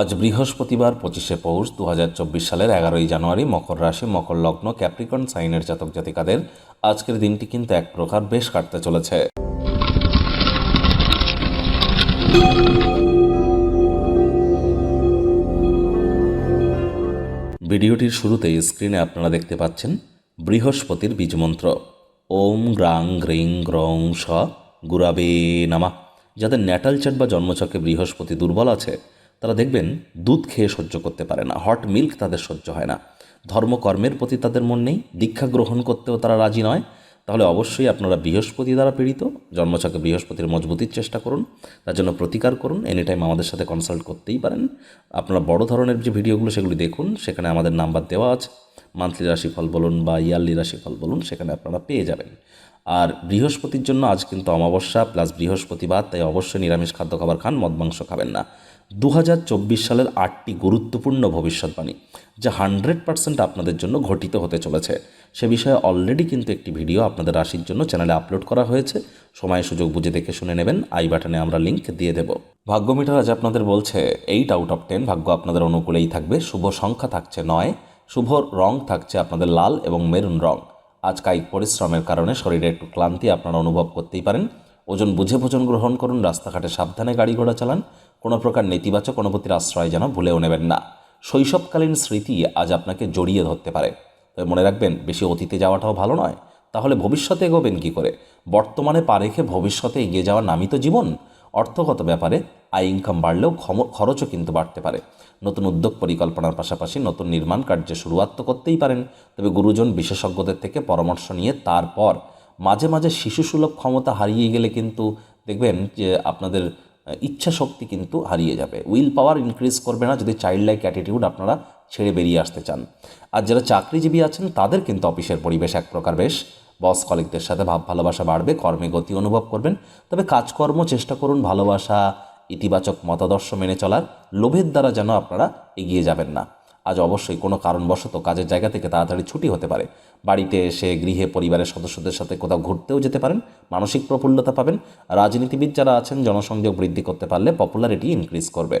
আজ বৃহস্পতিবার, পঁচিশে পৌষ দু হাজার চব্বিশ সালের এগারোই জানুয়ারি, মকর রাশি, মকর লগ্ন, ক্যাপ্রিকন সাইনের জাতক জাতিকাদের আজকের দিনটি কিন্তু এক প্রকার বেশ কাটতে চলেছে। ভিডিওটির শুরুতেই স্ক্রিনে আপনারা দেখতে পাচ্ছেন বৃহস্পতির বীজমন্ত্র ওম গ্রাং গ্রিং গ্রং স গুরাবে নামা। যাদের ন্যাটাল চাট বা জন্মচকে বৃহস্পতি দুর্বল আছে তারা দেখবেন দুধ খেয়ে সহ্য করতে পারে না হট মিল্ক তাদের সহ্য হয় না। ধর্মকর্মের প্রতি তাদের মন নেই, দীক্ষা গ্রহণ করতেও তারা রাজি নয়। তাহলে অবশ্যই আপনারা বৃহস্পতি দ্বারা পীড়িত, জন্মছকে বৃহস্পতির মজবুতির চেষ্টা করুন, তার জন্য প্রতিকার করুন এনি টাইম আমাদের সাথে কনসাল্ট করতেই পারেন। আপনারা বড় ধরনের যে ভিডিওগুলো, সেগুলি দেখুন, সেখানে আমাদের নাম্বার দেওয়া আছে। মান্থলি রাশিফল বলুন বা ইয়ারলি রাশিফল বলুন, সেখানে আপনারা পেয়ে যাবেন। আর বৃহস্পতির জন্য আজ কিন্তু অমাবস্যা প্লাস বৃহস্পতিবার, তাই অবশ্যই নিরামিষ খাদ্য খাবার খান, মদ মাংস খাবেন না। দু হাজার চব্বিশ সালের আটটি গুরুত্বপূর্ণ ভবিষ্যৎবাণী, যা হান্ড্রেড পার্সেন্ট আপনাদের জন্য ঘটিত হতে চলেছে। সে বিষয়ে অলরেডি কিন্তু একটি ভিডিও আপনাদের রাশির জন্য চ্যানেলে আপলোড করা হয়েছে। সময়, সুযোগ বুঝে দেখে শুনে নেবেন। আই বাটনে আমরা লিঙ্ক দিয়ে দেব। ভাগ্য মিটার আজ আপনাদের বলছে, এইট আউট অফ টেন ভাগ্য আপনাদের অনুকূলেই থাকবে। শুভ সংখ্যা থাকছে নয়, শুভ রং থাকছে আপনাদের লাল এবং মেরুন রং। আজ কায়িক পরিশ্রমের কারণে শরীরে একটু ক্লান্তি আপনারা অনুভব করতেই পারেন। ওজন বুঝে ভোজন গ্রহণ করুন, রাস্তাঘাটে সাবধানে গাড়ি ঘোড়া চালান, কোনো প্রকার নেতিবাচক অনুভূতির আশ্রয় যেন ভুলেও নেবেন না। শৈশবকালীন স্মৃতি আজ আপনাকে জড়িয়ে ধরতে পারে। তবে মনে রাখবেন, বেশি অতীতে যাওয়াটাও ভালো নয়। তাহলে ভবিষ্যতে এগোবেন কী করে? বর্তমানে পা রেখে ভবিষ্যতে এগিয়ে যাওয়ার নামই তো জীবন? অর্থগত ব্যাপারে আয় ইনকাম বাড়লেও খরচও কিন্তু বাড়তে পারে। নতুন উদ্যোগ পরিকল্পনার পাশাপাশি নতুন নির্মাণ কার্যে শুরুয়াত তো করতেই পারেন। তবে গুরুজন বিশেষজ্ঞদের থেকে পরামর্শ নিয়ে তারপর মাঝে মাঝে শিশুসুলভ ক্ষমতা হারিয়ে গেলে কিন্তু দেখবেন যে আপনাদের ইচ্ছা শক্তি কিন্তু হারিয়ে যাবে। উইল পাওয়ার ইনক্রিজ করবে না যদি চাইল্ড লাইক অ্যাটিটিউড আপনারা ছেড়ে বেরিয়ে আসতে চান। আর যারা চাকরিজীবী আছেন, তাদের কিন্তু অফিসের পরিবেশ এক প্রকার বেশ। বস কলিকদের সাথে ভাব ভালোবাসা বাড়বে, কর্মে গতি অনুভব করবেন। তবে কাজকর্ম, চেষ্টা করুন, ভালোবাসা, ইতিবাচক মতাদর্শ মেনে চলার। লোভের দ্বারা যেন আপনারা এগিয়ে যাবেন না। আজ অবশ্যই কোনো কারণবশত কাজের জায়গা থেকে তাড়াতাড়ি ছুটি হতে পারে। বাড়িতে এসে গৃহে পরিবারের সদস্যদের সাথে কোথাও ঘুরতেও যেতে পারেন, মানসিক প্রফুল্লতা পাবেন, রাজনীতিবিদ যারা আছেন জনসংযোগ বৃদ্ধি করতে পারলে পপুলারিটি ইনক্রিজ করবে।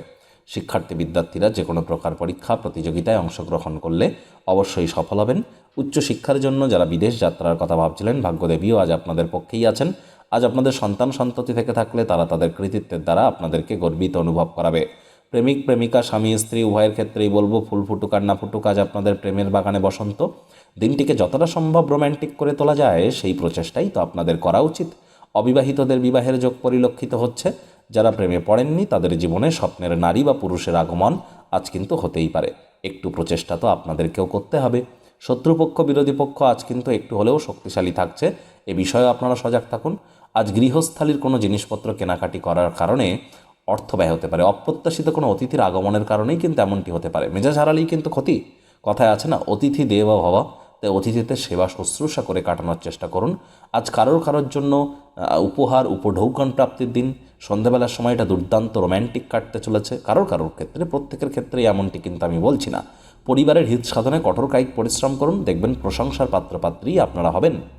শিক্ষার্থী, বিদ্যার্থীরা যে কোনো প্রকার পরীক্ষা, প্রতিযোগিতায় অংশগ্রহণ করলে অবশ্যই সফল হবেন। উচ্চশিক্ষার জন্য যারা বিদেশ যাত্রার কথা ভাবছিলেন, ভাগ্যদেবীও আজ আপনাদের পক্ষেই আছেন। আজ আপনাদের সন্তান সন্ততি থেকে থাকলে তারা তাদের কৃতিত্বের দ্বারা আপনাদেরকে গর্বিত অনুভব করাবে। প্রেমিক, প্রেমিকা, স্বামী, স্ত্রী, উভয়ের ক্ষেত্রেই বলব, ফুল ফুটুক আর না ফুটুক, আজ আপনাদের প্রেমের বাগানে বসন্ত। দিনটিকে যতটা সম্ভব রোম্যান্টিক করে তোলা যায়, সেই প্রচেষ্টাই তো আপনাদের করা উচিত। অবিবাহিতদের বিবাহের যোগ পরিলক্ষিত হচ্ছে। যারা প্রেমে পড়েননি, তাদের জীবনে স্বপ্নের নারী বা পুরুষের আগমন আজ কিন্তু হতেই পারে। একটু প্রচেষ্টা তো আপনাদেরকেও করতে হবে। শত্রুপক্ষ, বিরোধী পক্ষ আজ কিন্তু একটু হলেও শক্তিশালী থাকছে। এ বিষয়ে আপনারা সজাগ থাকুন। আজ গৃহস্থালির কোনো জিনিসপত্র কেনাকাটি করার কারণে অর্থ ব্যয় হতে পারে, অপ্রত্যাশিত কোনো অতিথির আগমনের কারণেই কিন্তু এমনটি হতে পারে। মেজাজ হারালেই কিন্তু ক্ষতি। কথায় আছে না, অতিথি দেব ভবা তাই অতিথিতে সেবা শুশ্রূষা করে কাটানোর চেষ্টা করুন। আজ কারোর কারোর জন্য উপহার, উপঢৌকন প্রাপ্তির দিন। সন্ধ্যাবেলার সময়টা দুর্দান্ত রোম্যান্টিক কাটতে চলেছে। কারোর কারোর ক্ষেত্রে, প্রত্যেকের ক্ষেত্রেই এমনটি কিন্তু আমি বলছি না। পরিবারের হিত সাধনে কঠোর কায়িক পরিশ্রম করুন। দেখবেন প্রশংসার পাত্রপাত্রী আপনারা হবেন।